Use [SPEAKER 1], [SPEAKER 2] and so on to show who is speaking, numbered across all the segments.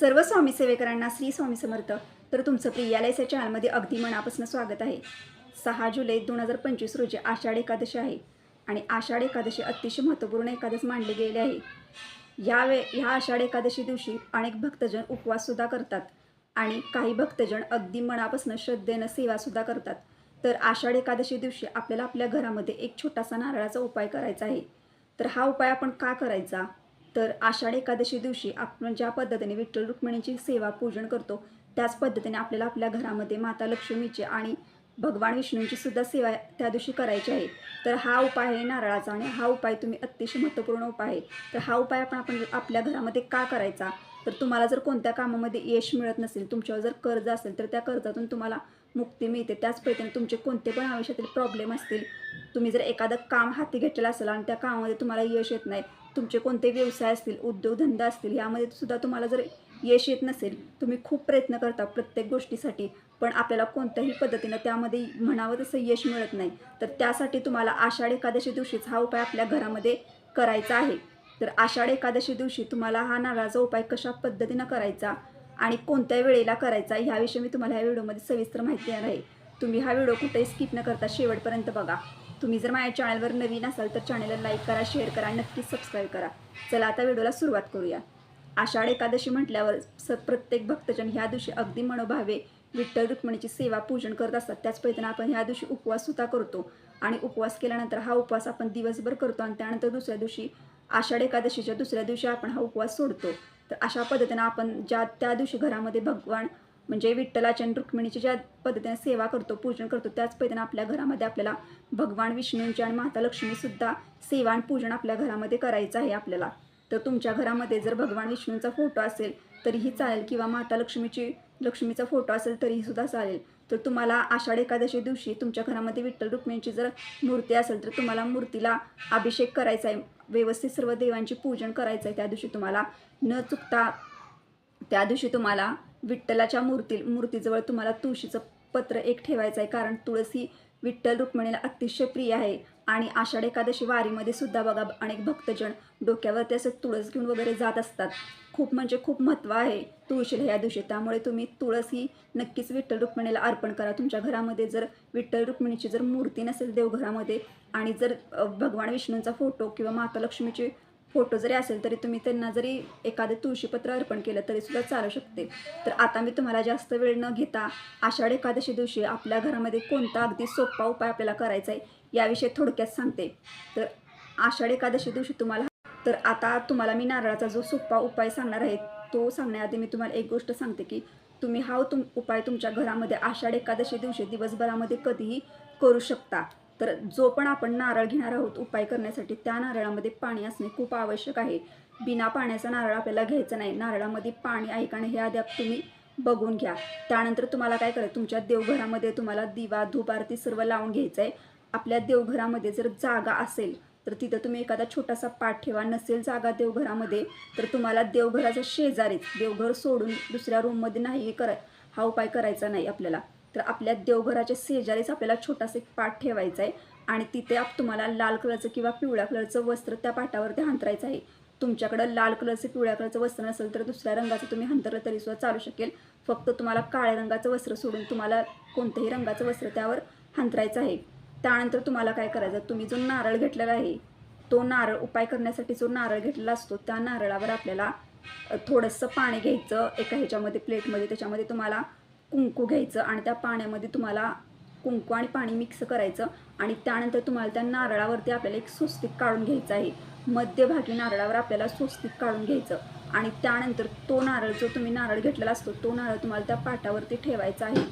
[SPEAKER 1] सर्व स्वामी सेवेकरांना श्री स्वामी समर्थ. तर तुमचं प्रियालयच्या चॅनलमध्ये अगदी मनापासून स्वागत आहे. सहा जुलै दोन हजार पंचवीस रोजी आषाढ एकादशी आहे आणि आषाढ एकादशी अतिशय महत्त्वपूर्ण एकादश मानली गेली आहे. यावे ह्या आषाढ एकादशी दिवशी अनेक भक्तजन उपवाससुद्धा करतात आणि काही भक्तजन अगदी मनापासून श्रद्धेनं सेवासुद्धा करतात. तर आषाढ एकादशी दिवशी आपल्याला आपल्या घरामध्ये एक छोटासा नारळाचा उपाय करायचा आहे. तर हा उपाय आपण का करायचा? तर आषाढ एकादशी दिवशी आपण ज्या पद्धतीने विठ्ठल रुक्मिणीची सेवा पूजन करतो त्याच पद्धतीने आपल्याला आपल्या घरामध्ये माता लक्ष्मीची आणि भगवान विष्णूंची सुद्धा सेवा त्या दिवशी करायची आहे. तर हा उपाय आहे नारळाचा आणि हा उपाय तुम्ही अतिशय महत्त्वपूर्ण उपाय आहे. तर हा उपाय आपण आपण आपल्या घरामध्ये का करायचा? तर तुम्हाला जर कोणत्या कामामध्ये यश मिळत नसेल तुमच्यावर जर कर्ज असेल तर त्या कर्जातून तुम्हाला मुक्ती मिळते. त्याच पद्धतीने तुमचे कोणते पण आयुष्यातील प्रॉब्लेम असतील तुम्ही जर एखादं काम हाती घेतलेलं असेल आणि त्या कामामध्ये तुम्हाला यश येत नाही तुमचे कोणते व्यवसाय असतील उद्योगधंदा असतील यामध्ये सुद्धा तुम्हाला जर यश येत नसेल तुम्ही खूप प्रयत्न करता प्रत्येक गोष्टीसाठी पण आपल्याला कोणत्याही पद्धतीनं त्यामध्ये म्हणावं तसं यश मिळत नाही. तर त्यासाठी तुम्हाला आषाढ एकादशी दिवशीच हा उपाय आपल्या घरामध्ये करायचा आहे. तर आषाढ एकादशी दिवशी तुम्हाला हा नारळाचा उपाय कशा पद्धतीनं करायचा आणि कोणत्या वेळेला करायचा ह्याविषयी मी तुम्हाला ह्या व्हिडिओमध्ये सविस्तर माहिती देणार आहे. तुम्ही हा व्हिडिओ कुठेही स्किप न करता शेवटपर्यंत बघा. तुम्ही जर माझ्या चॅनलवर नवीन असाल तर चॅनलला लाईक करा शेअर करा नक्कीच सबस्क्राईब करा. चला आता व्हिडिओला सुरुवात करूया. आषाढ एकादशी म्हटल्यावर स प्रत्येक भक्तजन ह्या दिवशी अगदी मनोभावे विठ्ठल रुक्मिणीची सेवा पूजन करत असतात. त्याच पद्धतीने आपण ह्या दिवशी उपवास सुद्धा करतो. आणि उपवास केल्यानंतर हा उपवास आपण दिवसभर करतो आणि त्यानंतर दुसऱ्या दिवशी आषाढ एकादशीच्या दुसऱ्या दिवशी आपण हा उपवास सोडतो. तर अशा पद्धतीनं आपण ज्या त्या दिवशी घरामध्ये भगवान म्हणजे विठ्ठलाच्या आणि रुक्मिणीची ज्या पद्धतीने सेवा करतो पूजन करतो त्याच पद्धतीने आपल्या घरामध्ये आपल्याला भगवान विष्णूंची आणि माता लक्ष्मीसुद्धा सेवा आणि पूजन आपल्या घरामध्ये करायचं आहे आपल्याला. तर तुमच्या घरामध्ये जर भगवान विष्णूंचा फोटो असेल तरीही चालेल किंवा माता लक्ष्मीची लक्ष्मीचा फोटो असेल तरीही सुद्धा चालेल. तर तुम्हाला आषाढ एकादशी दिवशी तुमच्या घरामध्ये विठ्ठल रुक्मिणीची जर मूर्ती असेल तर तुम्हाला मूर्तीला अभिषेक करायचा आहे. व्यवस्थित सर्व देवांची पूजन करायचं आहे त्या दिवशी तुम्हाला. न चुकता त्या दिवशी तुम्हाला विठ्ठलाच्या मूर्ती मूर्तीजवळ तुम्हाला तुळशीचं पत्र एक ठेवायचं आहे. कारण तुळस ही विठ्ठल रुक्मिणीला अतिशय प्रिय आहे. आणि आषाढ एकादशी वारीमध्ये सुद्धा बघा अनेक भक्तजन डोक्यावरती असं तुळस घेऊन वगैरे जात असतात. खूप म्हणजे खूप महत्त्व आहे तुळशीला या दिवशी. त्यामुळे तुम्ही तुळस ही नक्कीच विठ्ठल रुक्मिणीला अर्पण करा. तुमच्या घरामध्ये जर विठ्ठल रुक्मिणीची जर मूर्ती नसेल देवघरामध्ये आणि जर भगवान विष्णूंचा फोटो किंवा माता लक्ष्मीची फोटो जरी असेल तरी तुम्ही त्यांना जरी एखादं तुळशीपत्र अर्पण केलं तरी सुद्धा चालू शकते. तर आता मी तुम्हाला जास्त वेळ न घेता आषाढ एकादशी दिवशी आपल्या घरामध्ये कोणता अगदी सोपा उपाय आपल्याला करायचा आहे याविषयी थोडक्यात सांगते. तर आषाढ एकादशी दिवशी तुम्हाला तर आता तुम्हाला मी नारळाचा जो सोपा उपाय सांगणार आहे तो सांगण्याआधी मी तुम्हाला एक गोष्ट सांगते की तुम्ही हा तुम उपाय तुमच्या घरामध्ये आषाढ एकादशी दिवशी दिवसभरामध्ये कधीही करू शकता. तर जो पण आपण नारळ घेणार आहोत उपाय करण्यासाठी त्या नारळामध्ये पाणी असणे खूप आवश्यक आहे. बिना पाण्याचा नारळ आपल्याला घ्यायचा नाही. नारळामध्ये पाणी आहे का नाही हे आधी तुम्ही बघून घ्या. त्यानंतर तुम्हाला काय करायचं तुमच्या देवघरामध्ये तुम्हाला दिवा धूप आरती सर्व लावून घ्यायचं आहे आपल्या देवघरामध्ये जर जागा असेल तर तिथं तुम्ही एखादा छोटासा पाठ ठेवा. नसेल जागा देवघरामध्ये तर तुम्हाला देवघराच्या शेजारीच देवघर सोडून दुसऱ्या रूममध्ये नाही करत. हा उपाय करायचा नाही आपल्याला. तर आपल्या देवघराच्या शेजारीच आपल्याला छोटासा एक पाठ ठेवायचा आहे. आणि तिथे आप तुम्हाला लाल कलरचं किंवा पिवळ्या कलरचं वस्त्र त्या पाटावरती हांतरायचं आहे. तुमच्याकडं लाल कलरचं पिवळ्या कलरचं वस्त्र नसेल तर दुसऱ्या रंगाचं तुम्ही हंतरलं तरी सुद्धा चालू शकेल. फक्त तुम्हाला काळ्या रंगाचं वस्त्र सोडून तुम्हाला कोणतंही रंगाचं वस्त्र त्यावर हांतरायचं आहे. त्यानंतर तुम्हाला काय करायचं तुम्ही जो नारळ घेतलेला आहे तो नारळ उपाय करण्यासाठी जो नारळ घेतलेला असतो त्या नारळावर आपल्याला थोडंसं पाणी घ्यायचं. एका ह्याच्यामध्ये प्लेटमध्ये त्याच्यामध्ये तुम्हाला कुंकू घ्यायचं आणि त्या पाण्यामध्ये तुम्हाला कुंकू आणि पाणी मिक्स करायचं आणि त्यानंतर तुम्हाला त्या नारळावरती आपल्याला एक स्वस्तिक काढून घ्यायचं आहे. मध्यभागी नारळावर आपल्याला स्वस्तिक काढून घ्यायचं आणि त्यानंतर तो नारळ जो तुम्ही नारळ घेतलेला असतो तो नारळ तुम्हाला त्या पाटावरती ठेवायचा आहे.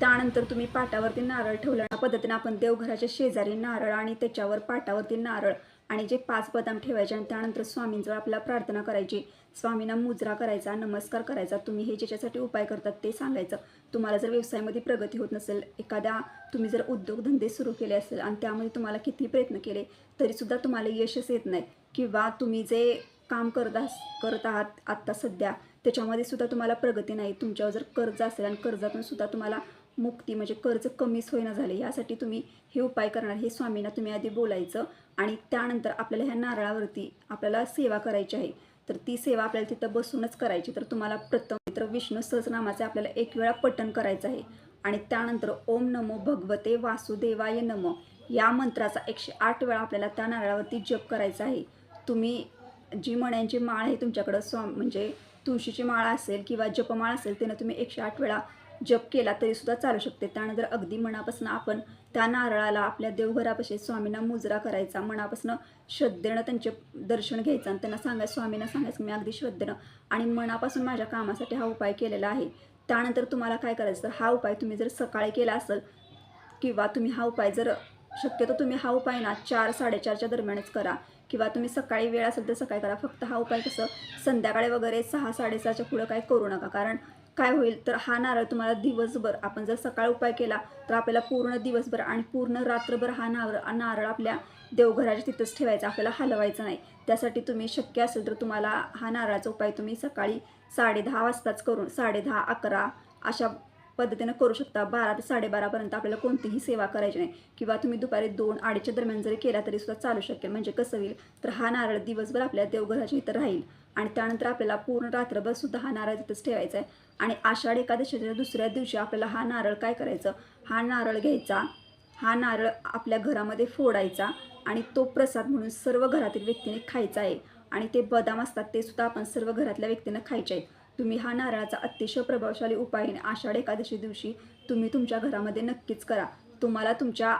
[SPEAKER 1] त्यानंतर तुम्ही पाटावरती नारळ ठेवल्या पद्धतीने आपण देवघराच्या शेजारी नारळ आणि त्याच्यावर पाटावरती नारळ आणि जे पाच बदाम ठेवायचे आणि त्यानंतर स्वामींजवळ आपल्याला प्रार्थना करायची. स्वामींना मुजरा करायचा नमस्कार करायचा तुम्ही हे ज्याच्यासाठी उपाय करतात ते सांगायचं. तुम्हाला जर व्यवसायामध्ये प्रगती होत नसेल एखाद्या तुम्ही जर उद्योगधंदे सुरू केले असेल आणि त्यामध्ये तुम्हाला किती प्रयत्न केले तरीसुद्धा तुम्हाला यशच येत नाही. किंवा तुम्ही जे काम करत आस करत आहात आत्ता सध्या त्याच्यामध्ये सुद्धा तुम्हाला प्रगती नाही. तुमच्यावर जर कर्ज असेल आणि कर्जातून सुद्धा तुम्हाला मुक्ती म्हणजे कर्ज कमीच होईना झाले यासाठी तुम्ही हे उपाय करणार हे स्वामींना तुम्ही आधी बोलायचं आणि त्यानंतर आपल्याला ह्या नारळावरती आपल्याला सेवा करायची आहे. तर ती सेवा आपल्याला तिथं बसूनच करायची. तर तुम्हाला प्रथम तर विष्णू सहस्रनामाचे आपल्याला एक वेळा पठण करायचं आहे. आणि त्यानंतर ओम नमो भगवते वासुदेवाय नमो या मंत्राचा एकशे आठ वेळा आपल्याला त्या नारळावरती जप करायचा आहे. तुम्ही जी मण्यांची माळ आहे तुमच्याकडं स्वा म्हणजे तुळशीची माळ असेल किंवा जपमाळ असेल त्यानं तुम्ही एकशे आठ वेळा जप केला तरीसुद्धा चालू शकते. त्यानंतर अगदी मनापासून आपण त्या नारळाला आपल्या देवघरापाशी स्वामींना मुजरा करायचा. मनापासून श्रद्धेनं त्यांचे दर्शन घ्यायचं आणि त्यांना सांगायचं स्वामींना सांगायचं मी अगदी श्रद्धेनं आणि मनापासून माझ्या कामासाठी हा उपाय केलेला आहे. त्यानंतर तुम्हाला काय करायचं तर हा उपाय तुम्ही जर सकाळी केला असेल किंवा तुम्ही हा उपाय जर शक्यतो तुम्ही हा उपाय ना चार साडेचारच्या दरम्यानच करा. किंवा तुम्ही सकाळी वेळ असेल तर सकाळी करा. फक्त हा उपाय कसं संध्याकाळी वगैरे सहा साडेसहाच्या पुढं काय करू नका. कारण काय होईल? तर हा नारळ तुम्हाला दिवसभर आपण जर सकाळ उपाय केला तर आपल्याला पूर्ण दिवसभर आणि पूर्ण रात्रभर हा नारळ नारळ आपल्या देवघराच्या तिथंच ठेवायचा आपल्याला हलवायचा नाही. त्यासाठी तुम्ही शक्य असेल तर तुम्हाला हा नारळाचा उपाय तुम्ही सकाळी साडे दहा वाजताच करून साडे दहा अकरा अशा पद्धतीनं करू शकता. बारा ते साडेबारापर्यंत आपल्याला कोणतीही सेवा करायची नाही. किंवा तुम्ही दुपारी दोन अडीचच्या दरम्यान जरी केला तरी सुद्धा चालू शकेल. म्हणजे कसं होईल? तर हा नारळ दिवसभर आपल्या देवघराच्या इथं राहील. आणि त्यानंतर आपल्याला पूर्ण रात्रभर सुद्धा हा नारळ तिथंच ठेवायचा आहे. आणि आषाढ एकादशीच्या दुसऱ्या दिवशी आपल्याला हा नारळ काय करायचं? हा नारळ घ्यायचा. हा नारळ आपल्या घरामध्ये फोडायचा आणि तो प्रसाद म्हणून सर्व घरातील व्यक्तीने खायचा आहे. आणि ते बदाम असतात ते सुद्धा आपण सर्व घरातल्या व्यक्तींना खायचे आहेत. तुम्ही हा नारळाचा अतिशय प्रभावशाली उपाय आषाढ एकादशी दिवशी तुम्ही तुमच्या घरामध्ये नक्कीच करा. तुम्हाला तुमच्या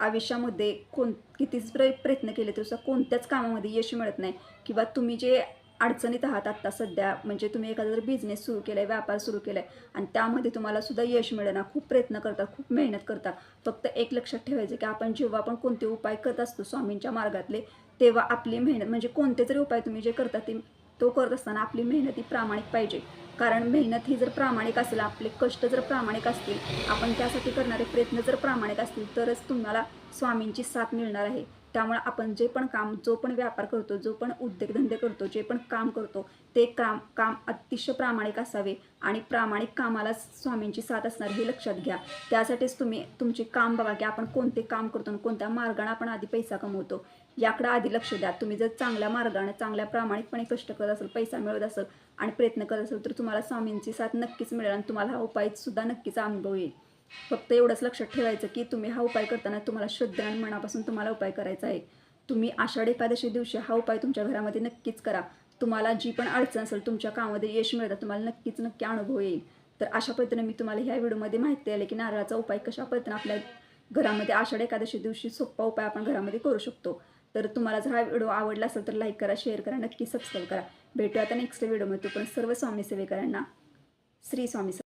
[SPEAKER 1] आयुष्यामध्ये कोण कितीच प्र प्रयत्न केले तर कोणत्याच कामामध्ये यश मिळत नाही. किंवा तुम्ही जे अडचणीत आहात आत्ता सध्या. म्हणजे तुम्ही एखादा जर बिझनेस सुरू केला आहे व्यापार सुरू केला आहे आणि त्यामध्ये तुम्हाला सुद्धा यश मिळेना खूप प्रयत्न करतात खूप मेहनत करतात फक्त एक लक्षात ठेवायचं की आपण जेव्हा आपण कोणते उपाय करत असतो स्वामींच्या मार्गातले तेव्हा आपली मेहनत म्हणजे कोणते तरी उपाय तुम्ही जे करता ते तो करत असताना आपली मेहनत ही प्रामाणिक पाहिजे. कारण मेहनत ही जर प्रामाणिक असेल आपले कष्ट जर प्रामाणिक असतील आपण त्यासाठी करणारे प्रयत्न जर प्रामाणिक असतील तरच तुम्हाला स्वामींची साथ मिळणार आहे. त्यामुळे आपण जे पण काम जो पण व्यापार करतो जो पण उद्योगधंदे करतो जे पण काम करतो ते काम काम अतिशय प्रामाणिक असावे आणि प्रामाणिक कामाला स्वामींची साथ असणार हे लक्षात घ्या. त्यासाठीच तुम्ही तुमचे काम बघा की आपण कोणते काम करतो आणि कोणत्या मार्गाने आपण आधी पैसा कमवतो. याकडे आधी लक्ष द्या. तुम्ही जर चांगल्या मार्गाने चांगल्या प्रामाणिकपणे कष्ट करत असेल पैसा मिळवत असाल आणि प्रयत्न करत असाल तर तुम्हाला स्वामींची साथ नक्कीच मिळेल आणि तुम्हाला हा उपाय सुद्धा नक्कीच अनुभव येईल. फक्त एवढंच लक्षात ठेवायचं की तुम्ही हा उपाय करताना तुम्हाला श्रद्धा आणि मनापासून तुम्हाला उपाय करायचा आहे. तुम्ही आषाढ एकादशी दिवशी हा उपाय तुमच्या घरामध्ये नक्कीच करा. तुम्हाला जी पण अडचण असेल तुमच्या कामामध्ये यश मिळतं तुम्हाला नक्कीच नक्की अनुभव येईल. तर अशा पद्धतीने मी तुम्हाला ह्या व्हिडिओमध्ये माहिती आली की नारळाचा उपाय कशा पद्धतीने आपल्या घरामध्ये आषाढ एकादशी दिवशी सोपा उपाय आपण घरामध्ये करू शकतो. तर तुम्हाला जर हा व्हिडिओ आवडला असेल तर लाईक करा शेअर करा नक्की सबस्क्राईब करा. भेटूया आता नेक्स्ट व्हिडिओमध्ये. पण सर्व स्वामी सेवेकरांना श्री स्वामी